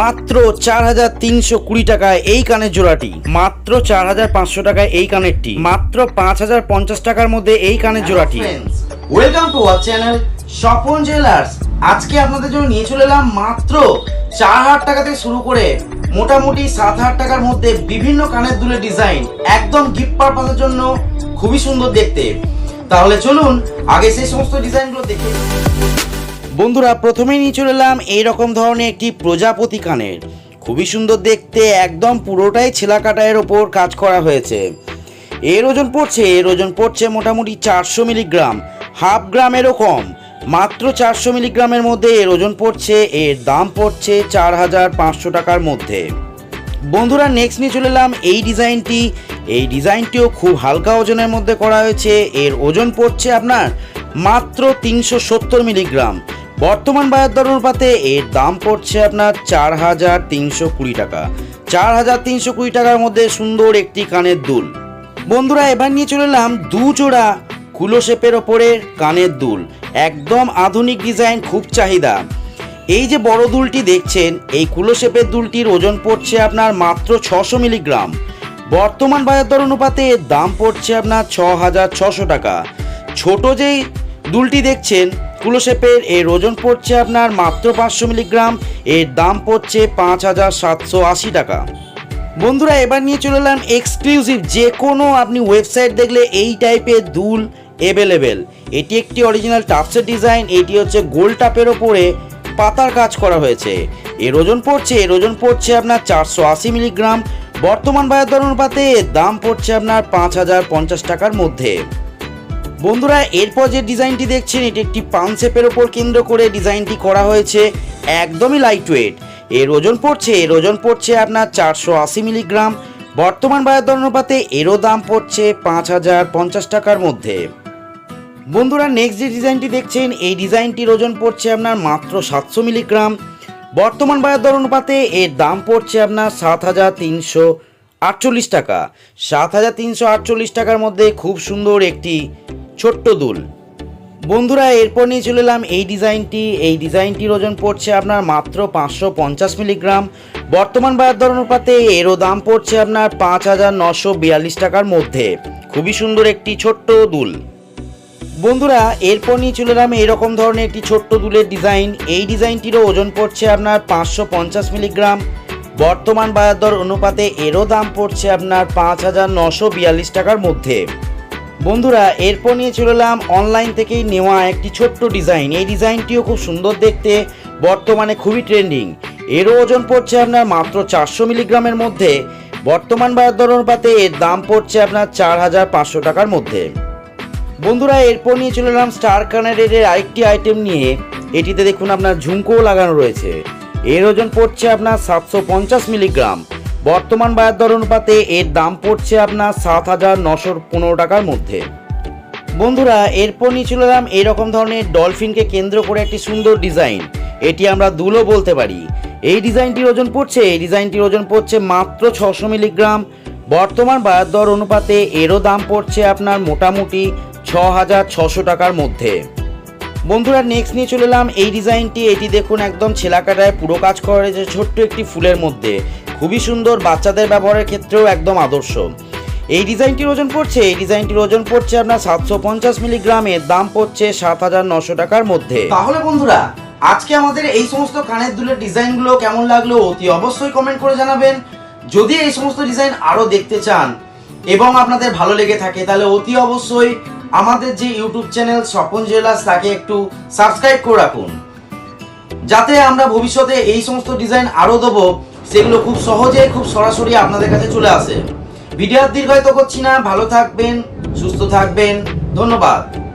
মাত্র চার হাজার তিনশো কুড়ি টাকায় এই কানের জোড়াটি। মাত্র চার হাজার পাঁচশো টাকায় এই কানেরটি। মাত্র পাঁচ হাজার পঞ্চাশ টাকার মধ্যে এই কানের জোড়াটি। Welcome to our channel Swapan jewellers আজকে আপনাদের জন্য নিয়ে চলে এলাম মাত্র চার হাজার টাকা থেকে শুরু করে মোটামুটি সাত হাজার টাকার মধ্যে বিভিন্ন কানের দুলের ডিজাইন। একদম গিফট পারপাসের জন্য খুবই সুন্দর দেখতে। তাহলে চলুন, আগে সেই সমস্ত ডিজাইনগুলো দেখে। বন্ধুরা, প্রথমেই নিয়ে চলে এলাম এইরকম ধরনের একটি প্রজাপতি কানের। খুবই সুন্দর দেখতে, একদম পুরোটাই ছেলা কাটায়ের ওপর কাজ করা হয়েছে। এর ওজন পড়ছে, এর ওজন পড়ছে মোটামুটি চারশো মিলিগ্রাম, হাফ গ্রামেরও কম। মাত্র চারশো মিলিগ্রামের মধ্যে এর ওজন পড়ছে, এর দাম পড়ছে চার হাজার পাঁচশো টাকার মধ্যে। বন্ধুরা নেক্সট নিয়ে চলে এলাম এই ডিজাইনটি। এই ডিজাইনটিও খুব হালকা ওজনের মধ্যে করা হয়েছে, এর ওজন পড়ছে আপনার মাত্র তিনশো সত্তর মিলিগ্রাম। বর্তমান বাজার দর অনুপাতে এর দাম পড়ছে আপনার চার হাজার তিনশো কুড়ি টাকা। চার হাজার তিনশো কুড়ি টাকার মধ্যে সুন্দর একটি কানের দুল। বন্ধুরা, এবার নিয়ে চলে এলাম দু জোড়া কুলো শেপের কানের দুল। একদম আধুনিক ডিজাইন, খুব চাহিদা। এই যে বড় দুলটি দেখছেন, এই কুলো শেপের দুলটির ওজন পড়ছে আপনার মাত্র ছশো মিলিগ্রাম। বর্তমান বাজার দর অনুপাতে এর দাম পড়ছে আপনার ছ হাজার ছশো টাকা। ছোট যেই দুলটি দেখছেন কুলো শেপের এর ওজন পড়ছে আপনার মাত্র পাঁচশো মিলিগ্রাম। এর দাম পড়ছে পাঁচ হাজার সাতশো আশি টাকা। বন্ধুরা, এবার নিয়ে চলে এলাম এক্সক্লুসিভ যে কোনো আপনি ওয়েবসাইট দেখলে এই টাইপের দুল অ্যাভেলেবেল এটি একটি অরিজিনাল টাপসের ডিজাইন এটি হচ্ছে গোল টাপের ওপরে পাতার কাজ করা হয়েছে। এর ওজন পড়ছে এর ওজন পড়ছে আপনার চারশো আশি মিলিগ্রাম। বর্তমান বাজার এর দাম পড়ছে আপনার পাঁচ হাজার পঞ্চাশ টাকার মধ্যে। বন্ধুরা, এরপর যে ডিজাইনটি দেখছেন, এটি একটি পান শেপের ওপর কেন্দ্র করে ডিজাইনটি করা হয়েছে একদমই লাইট ওয়েট এর ওজন পড়ছে, এর ওজন পড়ছে আপনার চারশো আশি মিলিগ্রাম। বর্তমান বাজার অনুপাতে এরও দাম পড়ছে পাঁচ হাজার পঞ্চাশ টাকার মধ্যে। বন্ধুরা নেক্সট যে ডিজাইনটি দেখছেন, এই ডিজাইনটির ওজন পড়ছে আপনার মাত্র সাতশো মিলিগ্রাম। বর্তমান বাজার দর অনুপাতে এর দাম পড়ছে আপনার সাত হাজার তিনশো আটচল্লিশ টাকা। সাত হাজার তিনশো আটচল্লিশ টাকার মধ্যে খুব সুন্দর একটি ছোট্ট দুল। বন্ধুরা, এরপর নিয়ে চলে এলাম এই ডিজাইনটি। এই ডিজাইনটির ওজন পড়ছে আপনার মাত্র পাঁচশো পঞ্চাশ মিলিগ্রাম। বর্তমান বাজার দর অনুপাতে এরও দাম পড়ছে আপনার পাঁচ হাজার নশো বিয়াল্লিশ টাকার মধ্যে। খুবই সুন্দর একটি ছোট্ট দুল। বন্ধুরা, এরপর নিয়ে চলে এলাম এরকম ধরনের একটি ছোট্ট দুলের ডিজাইন। এই ডিজাইনটিরও ওজন পড়ছে আপনার পাঁচশো পঞ্চাশ মিলিগ্রাম। বর্তমান বাজার দর অনুপাতে এরও দাম পড়ছে আপনার পাঁচ হাজার নশো বিয়াল্লিশ টাকার মধ্যে। বন্ধুরা, এরপর নিয়ে চলে এলাম অনলাইন থেকেই নেওয়া একটি ছোট্ট ডিজাইন এই ডিজাইনটিও খুব সুন্দর দেখতে, বর্তমানে খুবই ট্রেন্ডিং এরও ওজন পড়ছে আপনার মাত্র চারশো মিলিগ্রামের মধ্যে। বর্তমান বাজার অনুপাতে এর দাম পড়ছে আপনার চার হাজার পাঁচশো টাকার মধ্যে। বন্ধুরা, এরপর নিয়ে চলে এলাম স্টার কানাডের আরেকটি আইটেম নিয়ে। এটিতে দেখুন আপনার ঝুমকোও লাগানো রয়েছে। এর ওজন পড়ছে আপনার সাতশো পঞ্চাশ মিলিগ্রাম। বর্তমান বাজার দর অনুপাতে এর দাম পড়ছে আপনার সাত হাজার নশো পনেরো টাকার মধ্যে। বন্ধুরা, এরপর নিয়ে চলে এলাম এইরকম ধরনের ডলফিনকে কেন্দ্র করে একটি সুন্দর ডিজাইন। এটি আমরা দুলো বলতে পারি। এই ডিজাইনটির ওজন পড়ছে, এই ডিজাইনটির ওজন পড়ছে মাত্র ছশো মিলিগ্রাম। বর্তমান বাজার দর অনুপাতে এরও দাম পড়ছে আপনার মোটামুটি ছ হাজার ছশো টাকার মধ্যে। বন্ধুরা নেক্সট নিয়ে চলে এলাম এই ডিজাইনটি। এটি দেখুন একদম ছেলাকাটায় পুরো কাজ করা রয়েছে ছোট্ট একটি ফুলের মধ্যে। খুবই সুন্দর বাচ্চাদের ব্যবহারের ক্ষেত্রেও একদম আদর্শ। এই ডিজাইনটির ওজন পড়ছে, এই ডিজাইনটির ওজন পড়ছে আপনার সাতশো পঞ্চাশ মিলিগ্রামের দাম পড়ছে সাত হাজার নশো টাকার মধ্যে। তাহলে বন্ধুরা, আজকে আমাদের এই সমস্ত কানের দুলের ডিজাইনগুলো কেমন লাগল অতি অবশ্যই কমেন্ট করে জানাবেন। যদি এই সমস্ত ডিজাইন আরও দেখতে চান এবং আপনাদের ভালো লেগে থাকে, তাহলে অতি অবশ্যই আমাদের যে ইউটিউব চ্যানেল স্বপন জুয়েলার্স, তাকে একটু সাবস্ক্রাইব করে রাখুন। যাতে আমরা ভবিষ্যতে এই সমস্ত ডিজাইন আরও দেবো সেগুলো খুব সহজে, খুব সরাসরি আপনাদের কাছে চলে আসে। ভিডিও দীর্ঘায়িত করছি না। ভালো থাকবেন, সুস্থ থাকবেন। ধন্যবাদ।